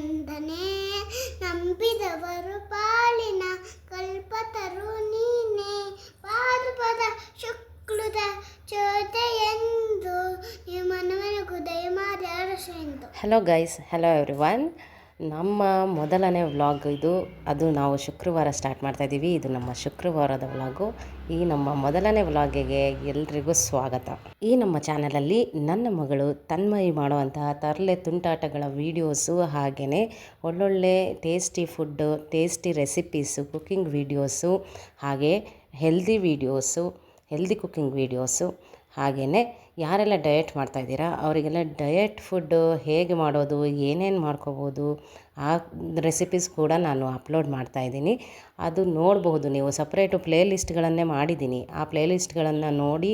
ಕಂದನೆ ನಂಬಿದವರು ಪಾಲಿನ ಕಲ್ಪತರು ನೀನೆ. ಪಾದಪದ ಶುಕ್ಲುದ ಎಂದು ಈ ಮನವನಗು ದಯಮಾಡಿ ಅರಸೆಂದು hello guys hello everyone ನಮ್ಮ ಮೊದಲನೇ ವ್ಲಾಗ್ ಇದು. ಅದು ನಾವು ಶುಕ್ರವಾರ ಸ್ಟಾರ್ಟ್ ಮಾಡ್ತಾ ಇದ್ದೀವಿ ಇದು ನಮ್ಮ ಶುಕ್ರವಾರದ ವ್ಲಾಗು. ಈ ನಮ್ಮ ಮೊದಲನೇ ವ್ಲಾಗಿಗೆ ಎಲ್ರಿಗೂ ಸ್ವಾಗತ. ಈ ನಮ್ಮ ಚಾನಲಲ್ಲಿ ನನ್ನ ಮಗಳು ತನ್ಮಯಿ ಮಾಡುವಂತಹ ತರಲೆ ತುಂಟಾಟಗಳ ವೀಡಿಯೋಸು ಹಾಗೆಯೇ ಒಳ್ಳೊಳ್ಳೆ tasty food, tasty recipes, cooking videos, ಹಾಗೆ healthy videos, healthy cooking videos ಹಾಗೆಯೇ ಯಾರೆಲ್ಲ ಡಯಟ್ ಮಾಡ್ತಾಯಿದ್ದೀರಾ ಅವರಿಗೆಲ್ಲ ಡಯಟ್ ಫುಡ್ಡು ಹೇಗೆ ಮಾಡೋದು, ಏನೇನು ಮಾಡ್ಕೋಬೋದು, ಆ ರೆಸಿಪೀಸ್ ಕೂಡ ನಾನು ಅಪ್ಲೋಡ್ ಮಾಡ್ತಾ ಇದ್ದೀನಿ. ಅದು ನೋಡಬಹುದು ನೀವು ಸಪ್ರೇಟು ಪ್ಲೇ ಲಿಸ್ಟ್ಗಳನ್ನೇ ಮಾಡಿದ್ದೀನಿ. ಆ ಪ್ಲೇ ಲಿಸ್ಟ್ಗಳನ್ನು ನೋಡಿ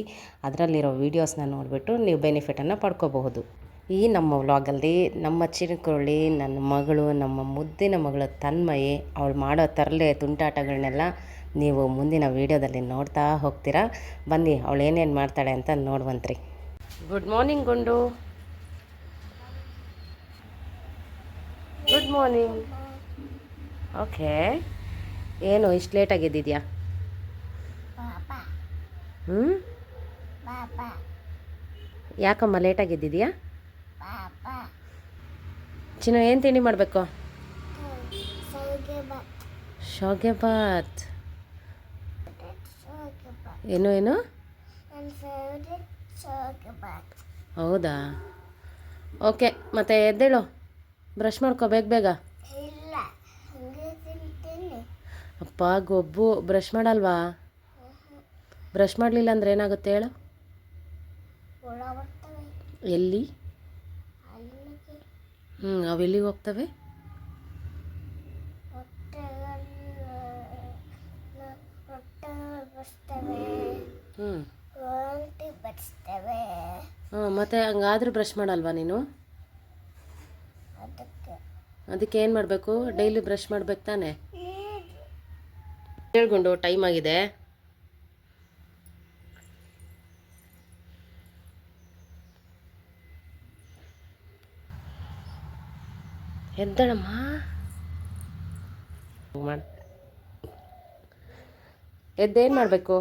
ಅದರಲ್ಲಿರೋ ವೀಡಿಯೋಸ್ನ ನೋಡಿಬಿಟ್ಟು ನೀವು ಬೆನಿಫಿಟನ್ನು ಪಡ್ಕೋಬಹುದು. ಈ ನಮ್ಮ ವ್ಲಾಗಲ್ಲಿ ನಮ್ಮ ಚಿರುಕುರುಳಿ, ನನ್ನ ಮಗಳು, ನಮ್ಮ ಮುದ್ದಿನ ಮಗಳು ತನ್ಮಯಿ, ಅವಳು ಮಾಡೋ ತರಲೆ ತುಂಟಾಟಗಳನ್ನೆಲ್ಲ ನೀವು ಮುಂದಿನ ವೀಡಿಯೋದಲ್ಲಿ ನೋಡ್ತಾ ಹೋಗ್ತೀರಾ? ಬನ್ನಿ ಅವಳು ಏನೇನು ಮಾಡ್ತಾಳೆ ಅಂತ ನೋಡುವಂತ್ರಿ. Good morning Gundu. Good morning okay ಏನು ಇಷ್ಟು ಲೇಟಾಗಿದ್ದಿದೆಯಾ ಪಾಪ ಹ್ಞೂ ಪಾಪ ಯಾಕಮ್ಮ ಲೇಟಾಗಿದ್ದಿದೆಯಾ ಪಾಪ ಚಿನ್ನು ಏನು ತಿಂಡಿ ಮಾಡಬೇಕು? ಶೋಗೆ ಶಾವ್ಗೆ ಬಾತ್ ಬಾ ಏನು ಏನು? ಹೌದಾ? ಓಕೆ ಮತ್ತೆ ಎದ್ದೇಳು. ಬ್ರಷ್ ಮಾಡ್ಕೋ ಬೇಗ ಬೇಗ. ಅಪ್ಪ ಗೊಬ್ಬು ಬ್ರಷ್ ಮಾಡಲ್ವಾ? ಬ್ರಷ್ ಮಾಡಲಿಲ್ಲ ಅಂದ್ರೆ ಏನಾಗುತ್ತೆ ಹೇಳು? ಎಲ್ಲಿ? ಹ್ಞೂ ಅವೆಲ್ಲಿಗೆ ಹೋಗ್ತವೆ? ಬರ್ತವೆ ಹ್ಞೂ. ಹಾಂ ಮತ್ತೆ ಹಂಗಾದ್ರೂ ಬ್ರಷ್ ಮಾಡಲ್ವಾ ನೀನು? ಅದಕ್ಕೆ. ಅದಕ್ಕೆ ಏನು ಮಾಡಬೇಕು? ಡೈಲಿ ಬ್ರಷ್ ಮಾಡ್ಬೇಕು ತಾನೆ? ಹೇಳ್ಕೊಂಡು ಟೈಮ್ ಆಗಿದೆ. ಎದ್ದಳಮ್ಮ? ಮಾಡ್ ಎದ್ದೇನು ಮಾಡಬೇಕು?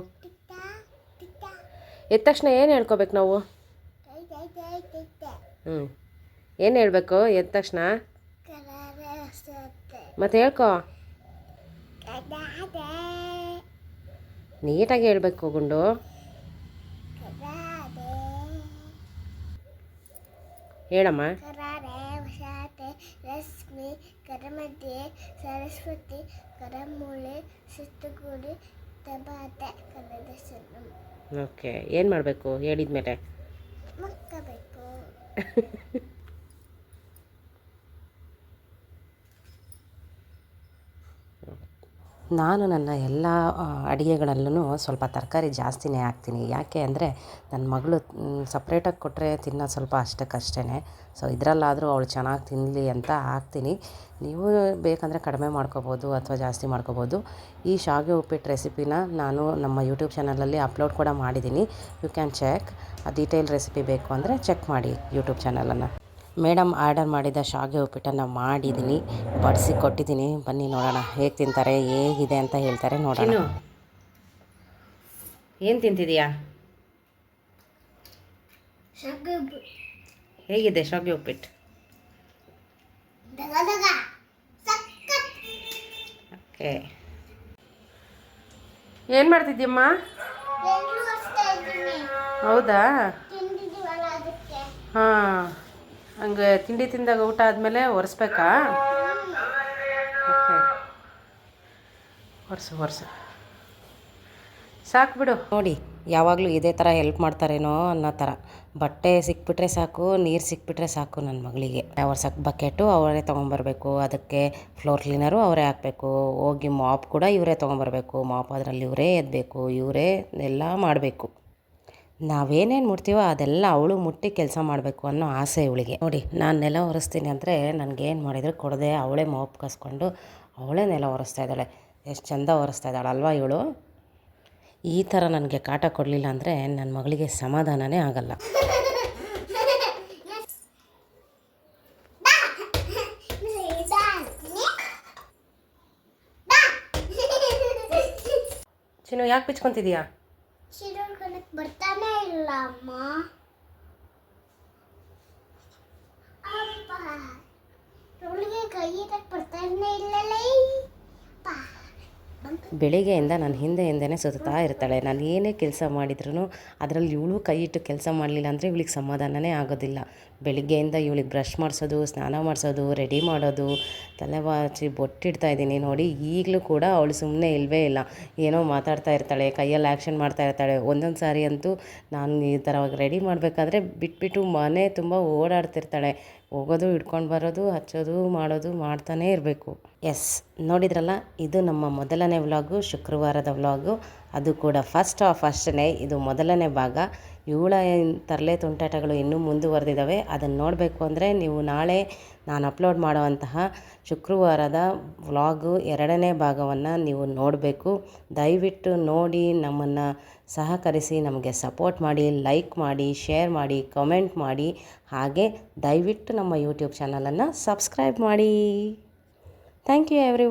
ಎದ್ದ ತಕ್ಷಣ ಏನು ಹೇಳ್ಕೋಬೇಕು ನಾವು? ಹ್ಞೂ ಏನು ಹೇಳಬೇಕು? ಎದ್ದ ತಕ್ಷಣ? ಮತ್ತೆ ಹೇಳ್ಕೊ. ನೀಟಾಗಿ ಹೇಳಬೇಕು ಗುಂಡು. ಹೇಳಮ್ಮ. ಸರಸ್ವತಿ, ಕರಮೂಳೆ, ಸುತ್ತುಗೂಡಿ ಓಕೆ ಏನು ಮಾಡಬೇಕು? ಹೇಳಿದ ಮೇಲೆ ಮಕ್ಕಬೇಕು. ನಾನು ನನ್ನ ಎಲ್ಲ ಅಡುಗೆಗಳಲ್ಲೂ ಸ್ವಲ್ಪ ತರಕಾರಿ ಜಾಸ್ತಿನೇ ಹಾಕ್ತೀನಿ. ಯಾಕೆ ಅಂದರೆ ನನ್ನ ಮಗಳು ಸಪ್ರೇಟಾಗಿ ಕೊಟ್ಟರೆ ತಿನ್ನೋದು ಸ್ವಲ್ಪ ಅಷ್ಟಕ್ಕಷ್ಟೇ ಸೊ ಇದರಲ್ಲಾದರೂ ಅವಳು ಚೆನ್ನಾಗಿ ತಿನ್ನಲಿ ಅಂತ ಹಾಕ್ತೀನಿ. ನೀವು ಬೇಕಂದರೆ ಕಡಿಮೆ ಮಾಡ್ಕೋಬೋದು ಅಥವಾ ಜಾಸ್ತಿ ಮಾಡ್ಕೋಬೋದು. ಈ ಶಾವಿಗೆ ಉಪ್ಪಿಟ್ಟು ರೆಸಿಪಿನ ನಾನು ನಮ್ಮ ಯೂಟ್ಯೂಬ್ ಚಾನಲಲ್ಲಿ ಅಪ್ಲೋಡ್ ಕೂಡ ಮಾಡಿದ್ದೀನಿ. ಯು ಕ್ಯಾನ್ ಚೆಕ್ ಆ ಡೀಟೇಲ್ ರೆಸಿಪಿ ಬೇಕು ಅಂದರೆ ಚೆಕ್ ಮಾಡಿ ಯೂಟ್ಯೂಬ್ ಚಾನಲನ್ನು ಮೇಡಮ್ ಆರ್ಡರ್ ಮಾಡಿದ ಶಾವಿಗೆ ಉಪ್ಪಿಟ್ಟನ್ನು ಮಾಡಿದ್ದೀನಿ ಬಡಿಸಿ ಕೊಟ್ಟಿದ್ದೀನಿ ಬನ್ನಿ ನೋಡೋಣ. ಹೇಗೆ ತಿಂತಾರೆ ಹೇಗಿದೆ ಅಂತ ಹೇಳ್ತಾರೆ ನೋಡೋಣ. ಏನು ತಿಂತಿದೀಯಾ? ಹೇಗಿದೆ ಶಾವಿಗೆ ಉಪ್ಪಿಟ್ಟು? ಓಕೆ. ಏನು ಮಾಡ್ತಿದ್ದೀಯಮ್ಮ? ಎಲ್ರು ಅಷ್ಟೇ ಇದ್ದೀನಿ. ಹೌದಾ? ಹಾಂ. ಹಂಗೆ ತಿಂಡಿ ತಿಂದಾಗ ಊಟ ಆದಮೇಲೆ ಒರೆಸ್ಬೇಕಾ? ಒರೆಸು ಒರೆಸು. ಸಾಕು ಬಿಡು. ನೋಡಿ, ಯಾವಾಗಲೂ ಇದೇ ಥರ ಹೆಲ್ಪ್ ಮಾಡ್ತಾರೇನೋ ಅನ್ನೋ ಥರ ಬಟ್ಟೆ ಸಿಕ್ಬಿಟ್ರೆ ಸಾಕು, ನೀರು ಸಿಕ್ಬಿಟ್ರೆ ಸಾಕು ನನ್ನ ಮಗಳಿಗೆ. ಒರ್ಸಕ್ಕೆ ಬಕೆಟು ಅವರೇ ತೊಗೊಂಬರ್ಬೇಕು. ಅದಕ್ಕೆ ಫ್ಲೋರ್ ಕ್ಲೀನರು ಅವರೇ ಹಾಕಬೇಕು. ಹೋಗಿ ಮಾಪ್ ಕೂಡ ಇವರೇ ತೊಗೊಂಬರ್ಬೇಕು. ಮಾಪ್ ಅದರಲ್ಲಿ ಇವರೇ ಎದ್ದಬೇಕು ಇವರೇ ಎಲ್ಲ ಮಾಡಬೇಕು. ನಾವೇನೇನು ಮುಟ್ತೀವೋ ಅದೆಲ್ಲ ಅವಳು ಮುಟ್ಟಿ ಕೆಲಸ ಮಾಡಬೇಕು ಅನ್ನೋ ಆಸೆ ಇವಳಿಗೆ. ನೋಡಿ, ನಾನು ನೆಲ ಒರೆಸ್ತೀನಿ ಅಂದರೆ ನನಗೇನು ಮಾಡಿದ್ರು ಕೊಡದೆ ಅವಳೇ ಮೋಪ್ ಕಸ್ಕೊಂಡು ಅವಳೇ ನೆಲ ಒರೆಸ್ತಾ ಇದ್ದಾಳೆ. ಎಷ್ಟು ಚಂದ ಒರೆಸ್ತಾ ಇದ್ದಾಳಲ್ವ ಇವಳು? ಈ ಥರ ನನಗೆ ಕಾಟ ಕೊಡಲಿಲ್ಲ ಅಂದರೆ ನನ್ನ ಮಗಳಿಗೆ ಸಮಾಧಾನನೇ ಆಗಲ್ಲ. ಚಿನ್ನು, ಯಾಕೆ ಬಿಚ್ಕೊತಿದ್ಯಾ ಚಿರೋಡ್ಕೊಳಕ್ ಬರ್ತಾನೆ ಇಲ್ಲ ಅಮ್ಮ ಅಪ್ಪ ಅವಳಿಗೆ ಕೈ ಇಡಕ್ ಬರ್ತಾನೆ ಇಲ್ಲಲೇ ಅಪ್ಪ ಬಂತು. ಬೆಳಿಗ್ಗೆಯಿಂದ ನಾನು ಹಿಂದೆ ಹಿಂದೆನೇ ಸುತ್ತಾ ಇರ್ತಾಳೆ. ನಾನು ಏನೇ ಕೆಲಸ ಮಾಡಿದ್ರು ಅದರಲ್ಲಿ ಇವಳು ಕೈ ಇಟ್ಟು ಕೆಲಸ ಮಾಡಲಿಲ್ಲ ಅಂದರೆ ಇವಳಿಗೆ ಸಮಾಧಾನನೇ ಆಗೋದಿಲ್ಲ. ಬೆಳಿಗ್ಗೆಯಿಂದ ಇವಳಿಗೆ ಬ್ರಷ್ ಮಾಡಿಸೋದು, ಸ್ನಾನ ಮಾಡಿಸೋದು ರೆಡಿ ಮಾಡೋದು, ತಲೆ ಬಾಚಿ ಬೊಟ್ಟಿಡ್ತಾ ಇದ್ದೀನಿ. ನೋಡಿ, ಈಗಲೂ ಕೂಡ ಅವಳು ಸುಮ್ಮನೆ ಇಲ್ಲವೇ ಇಲ್ಲ. ಏನೋ ಮಾತಾಡ್ತಾ ಇರ್ತಾಳೆ, ಕೈಯಲ್ಲಿ ಆ್ಯಕ್ಷನ್ ಮಾಡ್ತಾ ಇರ್ತಾಳೆ. ಒಂದೊಂದು ಸಾರಿ ಅಂತೂ ನಾನು ಈ ಥರ ರೆಡಿ ಮಾಡಬೇಕಾದ್ರೆ ಬಿಟ್ಬಿಟ್ಟು ಮನೆ ತುಂಬ ಓಡಾಡ್ತಿರ್ತಾಳೆ. ಹೋಗೋದು, ಹಿಡ್ಕೊಂಡು ಬರೋದು, ಹಚ್ಚೋದು, ಮಾಡೋದು, ಮಾಡ್ತಾನೇ ಇರಬೇಕು. ಎಸ್ ನೋಡಿದ್ರಲ್ಲ, ಇದು ನಮ್ಮ ಮೊದಲನೇ ವ್ಲಾಗು, ಶುಕ್ರವಾರದ ವ್ಲಾಗು. ಅದು ಕೂಡ ಫಸ್ಟ್ ಆಫ್ ಅಷ್ಟೇ ಇದು ಮೊದಲನೇ ಭಾಗ. ಇವಳ ತರಲೆ ತುಂಟಾಟಗಳು ಇನ್ನೂ ಮುಂದುವರೆದಿದ್ದಾವೆ. ಅದನ್ನು ನೋಡಬೇಕು ಅಂದರೆ ನೀವು ನಾಳೆ ನಾನು ಅಪ್ಲೋಡ್ ಮಾಡುವಂತಹ ಶುಕ್ರವಾರದ ವ್ಲಾಗು ಎರಡನೇ ಭಾಗವನ್ನು ನೀವು ನೋಡಬೇಕು. ದಯವಿಟ್ಟು ನೋಡಿ, ನಮ್ಮನ್ನು ಸಹಕರಿಸಿ, ನಮಗೆ ಸಪೋರ್ಟ್ ಮಾಡಿ, ಲೈಕ್ ಮಾಡಿ, ಶೇರ್ ಮಾಡಿ, ಕಮೆಂಟ್ ಮಾಡಿ. ಹಾಗೆ ದಯವಿಟ್ಟು ನಮ್ಮ ಯೂಟ್ಯೂಬ್ ಚಾನಲನ್ನು ಸಬ್ಸ್ಕ್ರೈಬ್ ಮಾಡಿ. Thank you every